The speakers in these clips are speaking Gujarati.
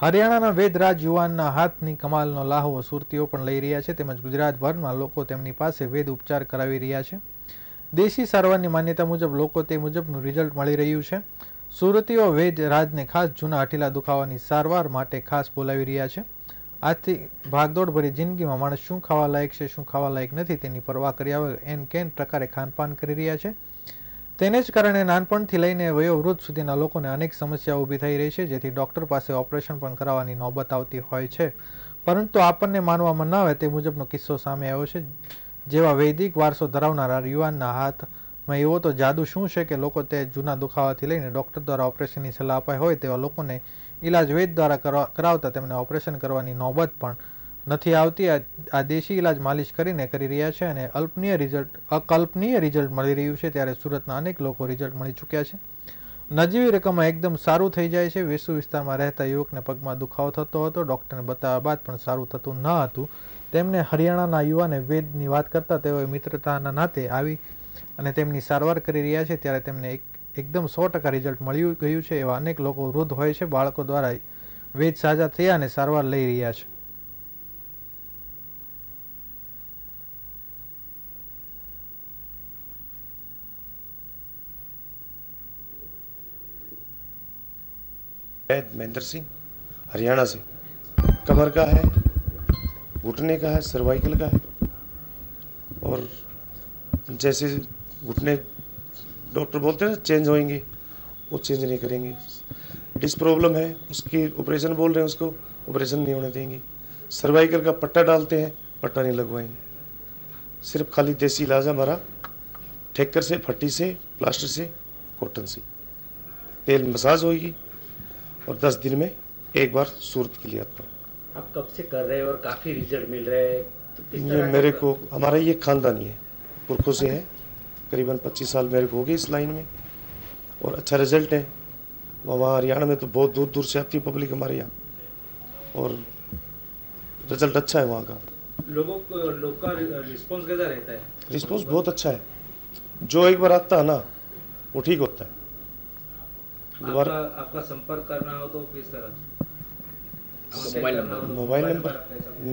હરિયાણાના વેદરાજ યુવાનના હાથની કમાલનો લાહવો સુરતીઓ પણ લઈ રહ્યા છે. તેમજ ગુજરાતભરમાં લોકો તેમની પાસે વેદ ઉપચાર કરાવી રહ્યા છે. દેશી સારવારની માન્યતા મુજબ લોકો તે મુજબનું રિઝલ્ટ મળી રહ્યું છે. સુરતીઓ વેદ રાજને ખાસ જૂના હઠીલા દુખાવાની સારવાર માટે ખાસ બોલાવી રહ્યા છે. આજથી ભાગદોડ ભરી જિંદગીમાં માણસ શું ખાવા લાયક છે, શું ખાવા લાયક નથી તેની પરવા કર્યા વગર એન કેન પ્રકારે ખાનપાન કરી રહ્યા છે. તેને જ કારણે નાનપણથી લઈને વયોવૃદ્ધ સુધીના લોકોને અનેક સમસ્યાઓ ઊભી થઈ રહી છે, જેથી ડૉક્ટર પાસે ઓપરેશન પણ કરાવવાની નોબત આવતી હોય છે. પરંતુ આપણને માનવામાં ન આવે તે મુજબનો કિસ્સો સામે આવ્યો છે, જેવા વૈદિક વારસો ધરાવનારા યુવાનના હાથમાં એવો તો જાદુ શું છે કે લોકો તે જૂના દુખાવાથી લઈને ડૉક્ટર દ્વારા ઓપરેશનની સલાહ અપાઈ હોય તેવા લોકોને ઈલાજ વૈદ દ્વારા કરાવતા તેમને ઓપરેશન કરવાની નોબત પણ નથી આવતી. આ દેશી ઇલાજ માલિશ કરીને કરી રહ્યા છે અને અલ્પનીય રિઝલ્ટ અકલ્પનીય રિઝલ્ટ મળી રહ્યું છે ત્યારે સુરતના અનેક લોકો રિઝલ્ટ મળી ચૂક્યા છે. નજીવી રકમમાં એકદમ સારું થઈ જાય છે. વેસુ વિસ્તારમાં રહેતા યુવકને પગમાં દુખાવો થતો હતો. ડૉક્ટરને બતાવ્યા બાદ પણ સારું થતું ન હતું. તેમને હરિયાણાના યુવાને વેદની વાત કરતા તેઓએ મિત્રતાના નાતે આવી અને તેમની સારવાર કરી રહ્યા છે. ત્યારે તેમને એક એકદમ સો ટકા રિઝલ્ટ મળ્યું ગયું છે એવા અનેક લોકો વૃદ્ધ હોય છે. બાળકો દ્વારા વેદ સાજા થયા અને સારવાર લઈ રહ્યા છે. वैद महेंद्र सिंह, हरियाणा से। कमर का है, घुटने का है सर्वाइकल का है। और जैसे घुटने डॉक्टर बोलते हैं चेंज होएँगे, वो चेंज नहीं करेंगे। डिस प्रॉब्लम है, उसकी ऑपरेशन बोल रहे हैं उसको ऑपरेशन नहीं होने देंगे। सर्वाइकल का पट्टा डालते हैं, पट्टा नहीं लगवाएँगे। सिर्फ़ खाली देसी इलाज हमारा ठेकर से फट्टी से प्लास्टर से कॉटन से। तेल मसाज होगी और दस दिन में एक बार सूरत के लिए आता हूँ। आप कब से कर रहे हैं और काफ़ी रिज़ल्ट मिल रहे हैं? तो ये मेरे को हमारा ये खानदानी है। पुरखों से है। करीबन 25 साल मेरे को हो गए इस लाइन में। और अच्छा रिज़ल्ट है। वहाँ हरियाणा में तो बहुत दूर दूर से आती है पब्लिक हमारे यहाँ। और रिज़ल्ट अच्छा है वहाँ का। लोगों को लोग का रिस्पॉन्स कैसा रहता है? रिस्पॉन्स बहुत अच्छा है। जो एक बार आता है ना वो ठीक होता है। दोबारा आपका संपर्क करना हो तो किस तरह? तो mobile mobile number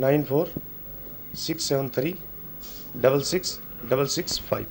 nine four six seven three double six double six five.